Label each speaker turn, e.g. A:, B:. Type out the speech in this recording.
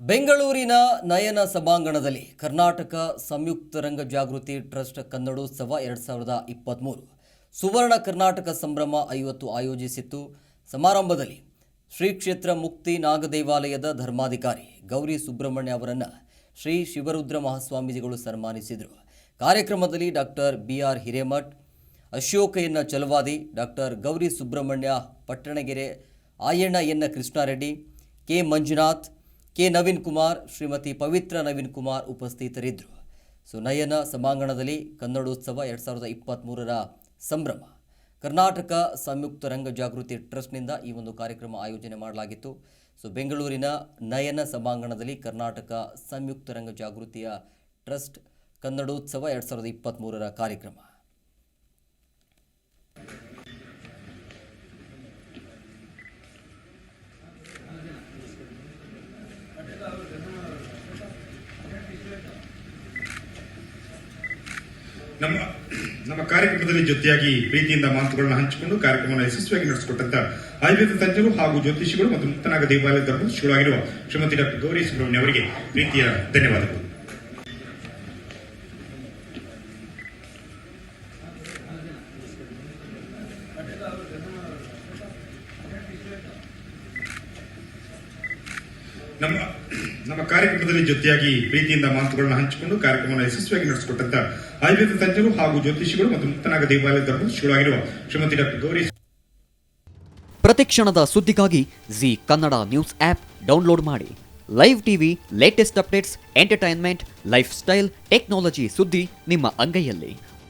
A: ಬೆಂಗಳೂರಿನ ನಯನ ಸಭಾಂಗಣದಲ್ಲಿ ಕರ್ನಾಟಕ ಸಂಯುಕ್ತ ರಂಗ ಜಾಗೃತಿ ಟ್ರಸ್ಟ್ ಕನ್ನಡೋತ್ಸವ ಎರಡು ಸಾವಿರದ ಇಪ್ಪತ್ತ್ಮೂರು ಸುವರ್ಣ ಕರ್ನಾಟಕ ಸಂಭ್ರಮ ಐವತ್ತು ಆಯೋಜಿಸಿತ್ತು. ಸಮಾರಂಭದಲ್ಲಿ ಶ್ರೀ ಕ್ಷೇತ್ರ ಮುಕ್ತಿ ನಾಗದೇವಾಲಯದ ಧರ್ಮಾಧಿಕಾರಿ ಗೌರಿ ಸುಬ್ರಹ್ಮಣ್ಯ ಅವರನ್ನು ಶ್ರೀ ಶಿವರುದ್ರ ಮಹಾಸ್ವಾಮೀಜಿಗಳು ಸನ್ಮಾನಿಸಿದರು. ಕಾರ್ಯಕ್ರಮದಲ್ಲಿ doctor B R Hiremath, Ashoka N Chalavadi, doctor Gauri Subrahmanya Pattanagere, Ayanna N Krishnareddy, K Manjunath K Naveen Kumar, Shrimati Pavitra Naveen Kumar ಉಪಸ್ಥಿತರಿದ್ದರು. ಸೊ, ನಯನ ಸಭಾಂಗಣದಲ್ಲಿ ಕನ್ನಡೋತ್ಸವ ಎರಡು ಸಾವಿರದ ಇಪ್ಪತ್ತ್ಮೂರರ ಸಂಭ್ರಮ. ಕರ್ನಾಟಕ ಸಂಯುಕ್ತ ರಂಗ ಜಾಗೃತಿ ಟ್ರಸ್ಟ್ನಿಂದ ಈ ಒಂದು ಕಾರ್ಯಕ್ರಮ ಆಯೋಜನೆ ಮಾಡಲಾಗಿತ್ತು. ಸೊ, ಬೆಂಗಳೂರಿನ ನಯನ ಸಭಾಂಗಣದಲ್ಲಿ ಕರ್ನಾಟಕ ಸಂಯುಕ್ತ ರಂಗ ಜಾಗೃತಿಯ ಟ್ರಸ್ಟ್ ಕನ್ನಡೋತ್ಸವ ಎರಡು ಸಾವಿರದ ಇಪ್ಪತ್ತ್ಮೂರರ ಕಾರ್ಯಕ್ರಮ.
B: ನಮ್ಮ ನಮ್ಮ ಕಾರ್ಯಕ್ರಮದಲ್ಲಿ ಜೊತೆಯಾಗಿ ಪ್ರೀತಿಯಿಂದ ಮಾತುಗಳನ್ನು ಹಂಚಿಕೊಂಡು ಕಾರ್ಯಕ್ರಮವನ್ನು ಯಶಸ್ವಿಯಾಗಿ ನಡೆಸಿಕೊಟ್ಟಂತ ಆಯುರ್ವೇದ ತಜ್ಞರು ಹಾಗೂ ಜ್ಯೋತಿಷಿಗಳು ಮತ್ತು ಮುಕ್ತನಾಗ ದೇವಾಲಯ ಧರ್ಮದರ್ಶಿಗಳಾಗಿರುವ ಶ್ರೀಮತಿ ಡಾಕ್ಟರ್ ಗೌರಿ ಸುಬ್ರಹ್ಮಣ್ಯ ಅವರಿಗೆ ಪ್ರೀತಿಯ ಧನ್ಯವಾದಗಳು. ನಮ್ಮ ನಮ್ಮ ಕಾರ್ಯಕ್ರಮದಲ್ಲಿ ಜೊತೆಯಾಗಿ ಪ್ರೀತಿಯಿಂದ ಮಾತುಗಳನ್ನು ಹಂಚಿಕೊಂಡು ಕಾರ್ಯಕ್ರಮವನ್ನು ಯಶಸ್ವಿಯಾಗಿ ನಡೆಸಿಕೊಟ್ಟಂತ ಆಯುರ್ವೇದ ತಜ್ಞರು ಹಾಗೂ ಜ್ಯೋತಿಷಿಗಳು ಮತ್ತು ಮುಕ್ತನಾಗ ದೇವಾಲಯದ ಧರ್ಮದರ್ಶಿಗಳಾಗಿರುವ ಶ್ರೀಮತಿ ಡಾಕ್ಟರ್ ಗೌರಿ
C: ಪ್ರತಿಕ್ಷಣದ ಸುದ್ದಿಗಾಗಿ Zee Kannada news app download ಮಾಡಿ. Live TV, latest updates, entertainment, lifestyle, technology ಸುದ್ದಿ ನಿಮ್ಮ ಅಂಗೈಯಲ್ಲಿ.